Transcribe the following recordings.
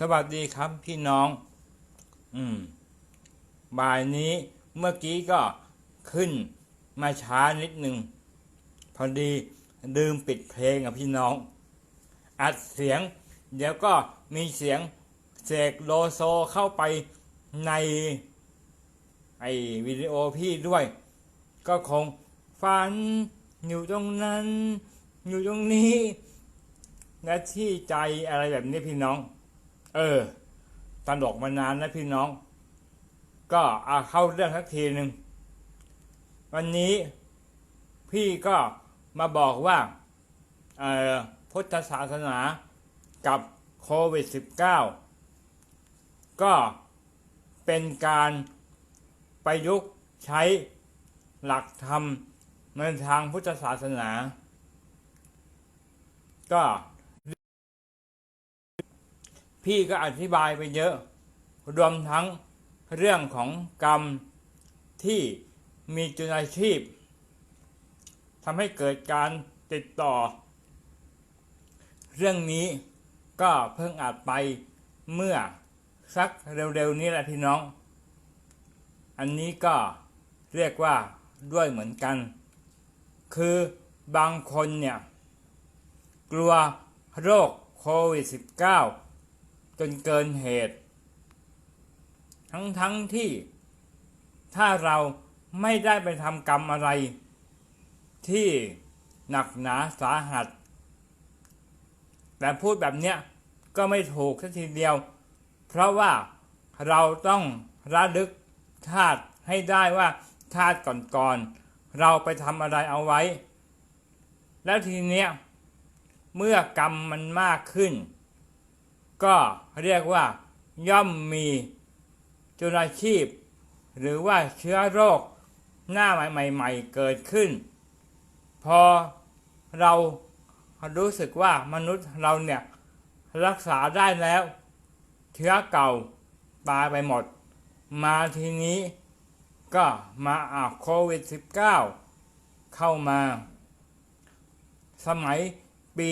สวัสดีครับพี่น้อง อืม บ่ายนี้เมื่อกี้ก็ขึ้นมาช้านิดหนึ่ง พอดีลืมปิดเพลงอะพี่น้อง อัดเสียง เดี๋ยวก็มีเสียงเสกโลโซเข้าไปใน ไอวิดีโอพี่ด้วย ก็คงฝันอยู่ตรงนั้น อยู่ตรงนี้ และที่ใจอะไรแบบนี้พี่น้อง เออตลกมานานนะพี่น้อง ก็เอาเข้าเรื่องสักทีหนึ่งวันนี้พี่ก็มาบอกว่าออพุทธศาสนากับโควิด -19 ก็เป็นการประยุกต์ใช้หลักธรรมในทางพุทธศาสนา ก็ พี่ก็อธิบายไปเยอะ รวมทั้งเรื่องของกรรมที่มีจุลชีพทำให้เกิดการติดต่อ เรื่องนี้ก็เพิ่งอาจไปเมื่อสักเร็วๆนี้แหละพี่น้อง อันนี้ก็เรียกว่าด้วยเหมือนกัน คือบางคนเนี่ย กลัวโรคโควิด -19 จนเกินเหตุ ทั้งทั้งที่ ถ้าเราไม่ได้ไปทำกรรมอะไร ที่หนักหนาสาหัส แต่พูดแบบเนี้ยก็ไม่ถูกสักทีเดียว เพราะว่าเราต้องระลึกชาติให้ได้ว่าชาติก่อนๆเราไปทำอะไรเอาไว้ แล้วทีเนี้ยเมื่อกรรมมันมากขึ้น ก็เรียกว่า ย่อมมีจุลชีพ หรือว่าเชื้อโรคหน้าใหม่ ๆ เกิดขึ้น พอเรารู้สึกว่ามนุษย์เราเนี่ยรักษาได้แล้ว เชื้อเก่าตายไปหมด มาทีนี้ก็มาอาโควิด -19 เข้ามา สมัยปี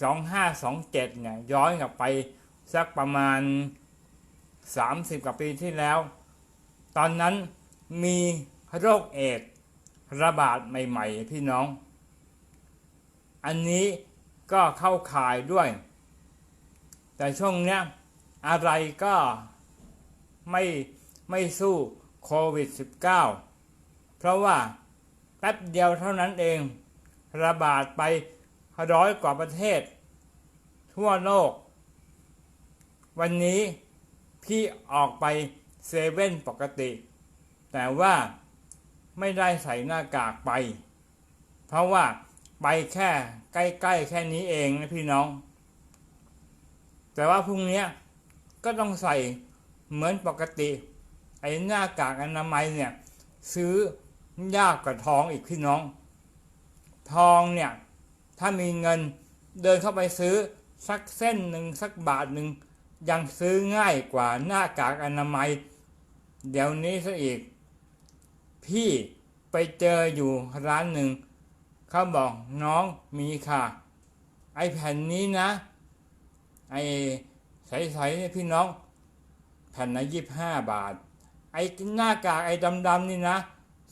2527 เนี่ยย้อนกลับไปสักประมาณ 30 กว่าปีที่แล้ว ตอนนั้นมีโรคเอดส์ระบาดใหม่ ๆ พี่น้อง อันนี้ก็เข้าข่ายด้วย แต่ช่วงเนี้ยอะไรก็ไม่ไม่สู้โควิด -19 เพราะว่าแป๊บเดียวเท่านั้นเอง ระบาดไป ร้อยกว่าประเทศ ทั่วโลก วันนี้พี่ออกไปเซเว่นปกติ แต่ว่าไม่ได้ใส่หน้ากากไป เพราะว่าไปแค่ใกล้ๆ แค่นี้เองนะพี่น้อง แต่ว่าพรุ่งนี้ก็ต้องใส่เหมือนปกติไอ้หน้ากากอนามัยเนี่ย ซื้อยากกว่าทองอีกพี่น้อง ทองเนี่ย ถ้ามีเงินเดินเข้าไปซื้อสักเส้นหนึ่งสักบาทหนึ่งยังซื้อง่ายกว่าหน้ากากอนามัย เดี๋ยวนี้ซะอีก พี่ไปเจออยู่ร้านหนึ่งเขาบอกน้องมีค่ะ ไอแผ่นนี้นะ ไอใสๆเนี่ยพี่น้อง แผ่นละยี่ห้าบาท ไอหน้ากากไอดำๆนี่นะ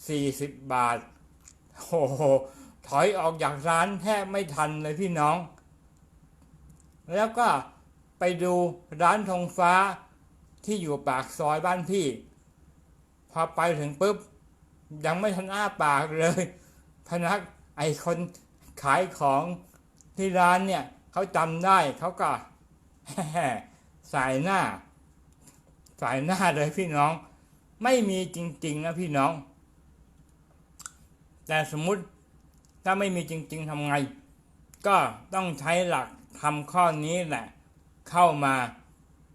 สี่สิบบาทโอ้โห ถอยออกจากร้านแทบไม่ทันเลยพี่น้อง แล้วก็ไปดูร้านธงฟ้าที่อยู่ปากซอยบ้านพี่ พอไปถึงปุ๊บ ยังไม่ทันอ้าปากเลย พนักไอคนขายของที่ร้านเนี่ยเขาจำได้เขาก็สายหน้า สายหน้าเลยพี่น้อง ไม่มีจริง ๆ นะพี่น้อง แต่สมมติ ถ้าไม่มีจริง ๆทำไง ก็ต้องใช้หลักทำข้อนี้แหละ เข้ามา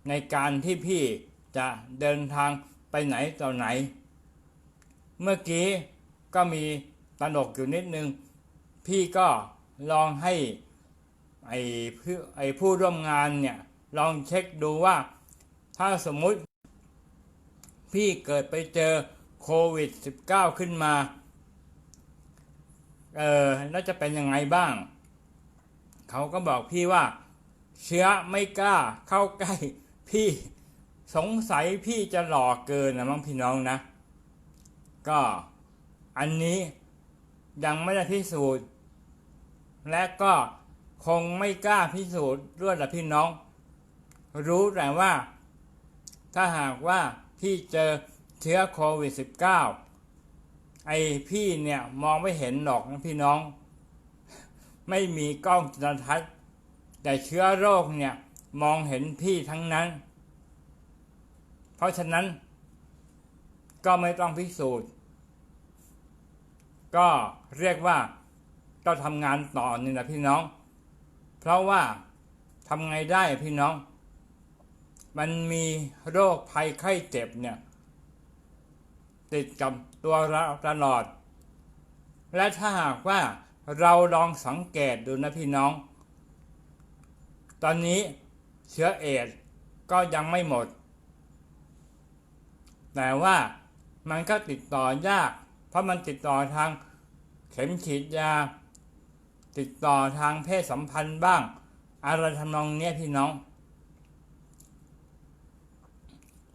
ในการที่พี่จะเดินทางไปไหนต่อไหน เมื่อกี้ก็มีตลกอยู่นิดนึง พี่ก็ลองให้ไอ้ผู้ไอ้ผู้ร่วมงานเนี่ย ลองเช็คดูว่า ถ้าสมมุติ พี่เกิดไปเจอโควิด -19 ขึ้นมา เออแล้วจะเป็นยังไงบ้าง เขาก็บอกพี่ว่า เชื้อไม่กล้าเข้าใกล้ พี่สงสัยพี่จะหล่อเกินนะมั้งพี่น้องนะ ก็อันนี้ยังไม่ได้พิสูจน์ และก็คงไม่กล้าพิสูจน์ด้วยละพี่น้อง รู้แต่ว่า ถ้าหากว่าพี่เจอเชื้อโควิด -19 ไอพี่เนี่ยมองไม่เห็นหรอกนะพี่น้อง ไม่มีกล้องจุลทรรศน์ แต่เชื้อโรคเนี่ยมองเห็นพี่ทั้งนั้น เพราะฉะนั้นก็ไม่ต้องพิสูจน์ ก็เรียกว่าก็ทำงานต่อนี่นะพี่น้อง เพราะว่าทำไงได้พี่น้อง มันมีโรคภัยไข้เจ็บเนี่ย ติดกับตัวเราตลอด และถ้าหากว่าเราลองสังเกตดูนะพี่น้อง ตอนนี้เชื้อเอดส์ก็ยังไม่หมด แต่ว่ามันก็ติดต่อยาก เพราะมันติดต่อทางเข็มฉีดยา ติดต่อทางเพศสัมพันธ์บ้าง อะไรทำนองเนี้ยพี่น้อง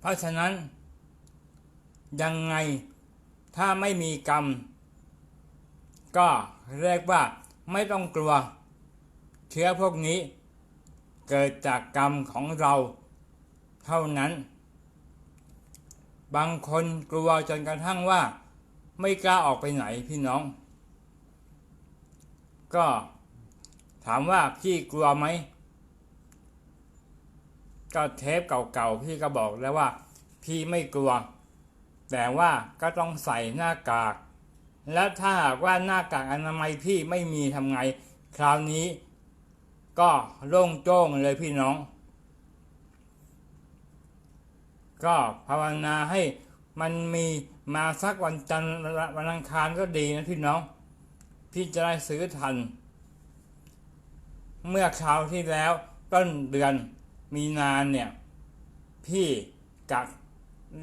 เพราะฉะนั้น ยังไงถ้าไม่มีกรรม ก็เรียกว่าไม่ต้องกลัว เชื้อพวกนี้ เกิดจากกรรมของเราเท่านั้น บางคนกลัวจนกระทั่งว่า ไม่กล้าออกไปไหนพี่น้อง ก็ถามว่าพี่กลัวไหมก็เทปเก่าๆพี่ก็บอกแล้วว่า พี่ไม่กลัว แต่ว่าก็ต้องใส่หน้ากาก และถ้าหากว่าหน้ากากอนามัยพี่ไม่มีทำไง คราวนี้ ก็โล่งโจ้งเลยพี่น้อง ก็ภาวนาให้มันมีมาสักวันจันทร์วันอังคารก็ดีนะพี่น้อง พี่จะได้ซื้อทัน เมื่อคราวที่แล้วต้นเดือนมีนาเนี่ย พี่กัก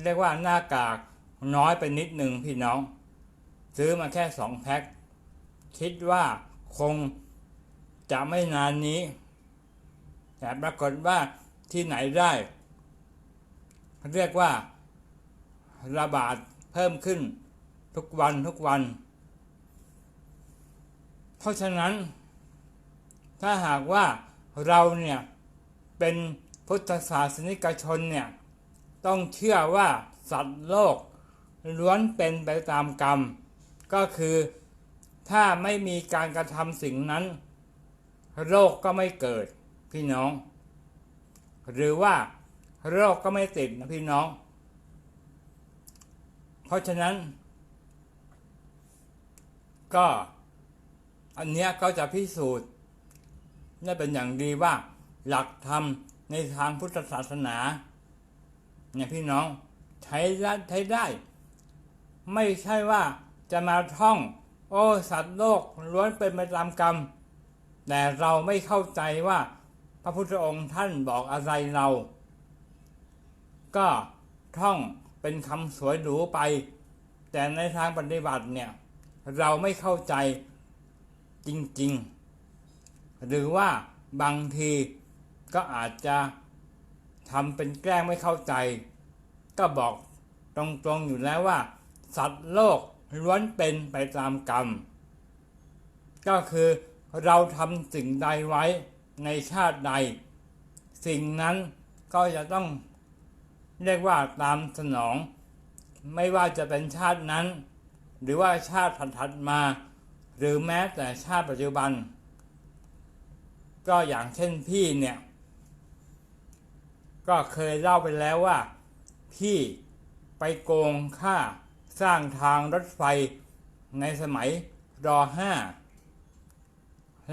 เรียกว่าหน้ากาก น้อยไปนิดหนึ่งพี่น้อง ซื้อมาแค่สองแพ็คคิดว่าคงจะไม่นานนี้ แต่ปรากฏว่าที่ไหนได้ เรียกว่าระบาดเพิ่มขึ้นทุกวันทุกวัน เพราะฉะนั้น ถ้าหากว่าเราเนี่ยเป็นพุทธศาสนิกชนเนี่ย ต้องเชื่อว่าสัตว์โลก ล้วนเป็นไปตามกรรม ก็คือถ้าไม่มีการกระทำสิ่งนั้น โรคก็ไม่เกิดพี่น้อง หรือว่าโรคก็ไม่ติดนะพี่น้อง เพราะฉะนั้น ก็ อันเนี้ยก็จะพิสูจน์ได้เป็นอย่างดีว่า หลักธรรมในทางพุทธศาสนาเนี่ยพี่น้องใช้ได้ใช้ได้ ไม่ใช่ว่าจะมาท่อง โอ้สัตว์โลกล้วนเป็นไปตามกรรม แต่เราไม่เข้าใจว่าพระพุทธองค์ท่านบอกอะไรเรา ก็ท่องเป็นคำสวยหรูไป แต่ในทางปฏิบัติเนี่ยเราไม่เข้าใจจริงๆ หรือว่าบางทีก็อาจจะทำเป็นแกล้งไม่เข้าใจ ก็บอกตรงๆอยู่แล้วว่า สัตว์โลกล้วนเป็นไปตามกรรม ก็คือเราทำสิ่งใดไว้ในชาติใด สิ่งนั้นก็จะต้องเรียกว่าตามสนอง ไม่ว่าจะเป็นชาตินั้น หรือว่าชาติถัดมา หรือแม้แต่ชาติปัจจุบัน ก็อย่างเช่นพี่เนี่ย ก็เคยเล่าไปแล้วว่า พี่ไปโกงค่า สร้างทางรถไฟในสมัยรห้า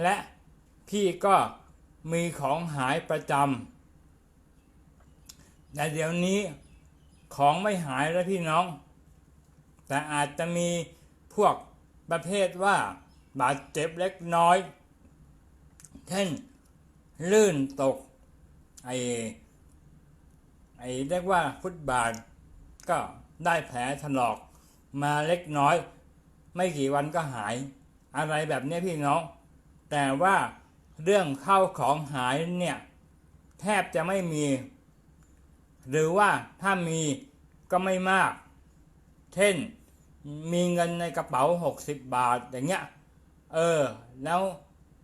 และพี่ก็มีของหายประจำแต่เดี๋ยวนี้ของไม่หายแล้วพี่น้อง แต่อาจจะมีพวกประเภทว่าบาดเจ็บเล็กน้อย เช่น ลื่นตก ไอไอเรียกว่าฟุตบาทก็ได้แผลถลอก มาเล็กน้อย ไม่กี่วันก็หาย อะไรแบบนี้พี่น้อง แต่ว่าเรื่องเข้าของหายเนี่ยแทบจะไม่มี หรือว่าถ้ามีก็ไม่มาก เช่นมีเงินในกระเป๋า 60 บาทอย่างเงี้ย เออ แล้ว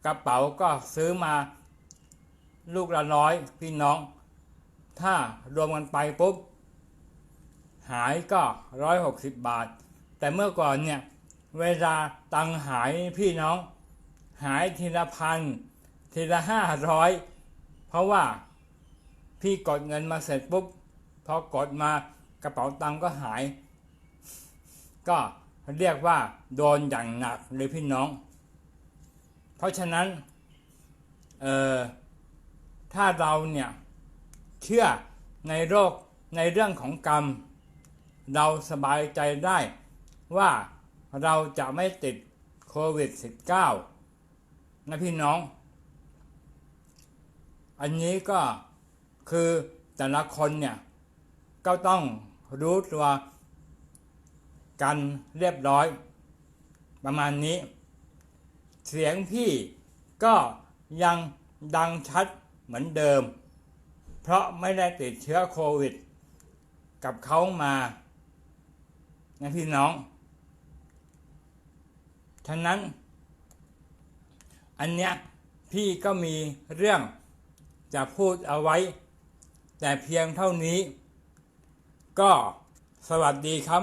กระเป๋าก็ซื้อมาลูกละร้อยพี่น้อง ถ้ารวมกันไปปุ๊บ หายก็ร้อยหกสิบบาท แต่เมื่อก่อนเนี่ยเวลาตังหายพี่น้อง หายทีละพันทีละห้าร้อยเพราะว่าพี่กดเงินมาเสร็จปุ๊บพอกดมากระเป๋าตังก็หาย ก็เรียกว่าโดนอย่างหนักเลยพี่น้อง เพราะฉะนั้นเออถ้าเราเนี่ยเชื่อในโรคในเรื่องของกรรม เราสบายใจได้ว่าเราจะไม่ติดโควิด -19 นะพี่น้อง อันนี้ก็คือแต่ละคนเนี่ย ก็ต้องรู้ตัวกันเรียบร้อย ประมาณนี้ เสียงพี่ก็ยังดังชัดเหมือนเดิม เพราะไม่ได้ติดเชื้อโควิด กับเขามา นะพี่น้อง ฉะนั้น อันเนี้ยพี่ก็มีเรื่องจะพูดเอาไว้ แต่เพียงเท่านี้ ก็สวัสดีครับ